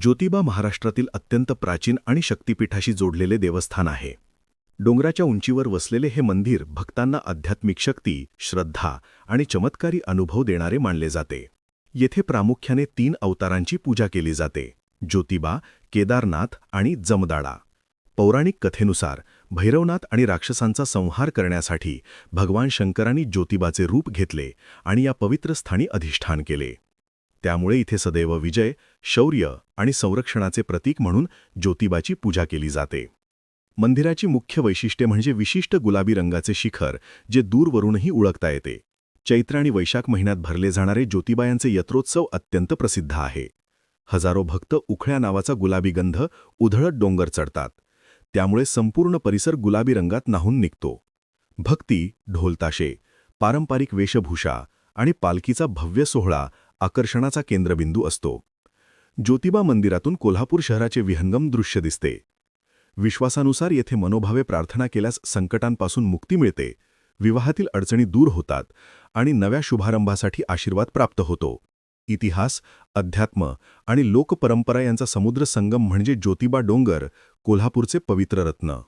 ज्योतिबा महाराष्ट्रातील अत्यंत प्राचीन आणि शक्तिपीठाशी जोडलेले देवस्थान आहे. डोंगराच्या उंचीवर वसलेले हे मंदिर भक्तांना आध्यात्मिक शक्ती श्रद्धा आणि चमत्कारी अनुभव देणारे मानले जाते. येथे प्रामुख्याने तीन अवतारांची पूजा केली जाते ज्योतिबा केदारनाथ आणि जमदाडा पौराणिक कथेनुसार भैरवनाथ आणि राक्षसांचा संहार करण्यासाठी भगवान शंकरांनी ज्योतिबाचे रूप घेतले आणि या पवित्र स्थानी अधिष्ठान केले. त्यामुळे इथे सदैव विजय शौर्य आणि संरक्षणाचे प्रतीक म्हणून ज्योतिबाची पूजा केली जाते. मंदिराची मुख्य वैशिष्ट्ये म्हणजे विशिष्ट गुलाबी रंगाचे शिखर जे दूरवरूनही ओळखता येते. चैत्र आणि वैशाख महिन्यात भरले जाणारे ज्योतिबायांचे यत्रोत्सव अत्यंत प्रसिद्ध आहे. हजारो भक्त उखळ्या नावाचा गुलाबी गंध उधळत डोंगर चढतात. त्यामुळे संपूर्ण परिसर गुलाबी रंगात नाहून निघतो. भक्ती ढोलताशे पारंपरिक वेशभूषा आणि पालखीचा भव्य सोहळा आकर्षणाचा केंद्रबिंदू असतो. ज्योतिबा मंदिरातून कोल्हापूर शहराचे विहंगम दृश्य दिसते. विश्वासानुसार येथे मनोभावे प्रार्थना केल्यास संकटांपासून मुक्ती मिळते विवाहातील अडचणी दूर होतात आणि नव्या शुभारंभासाठी आशीर्वाद प्राप्त होतो. इतिहास अध्यात्म आणि लोकपरंपरा यांचा समुद्र संगम म्हणजे ज्योतिबा डोंगर कोल्हापूरचे पवित्र रत्न.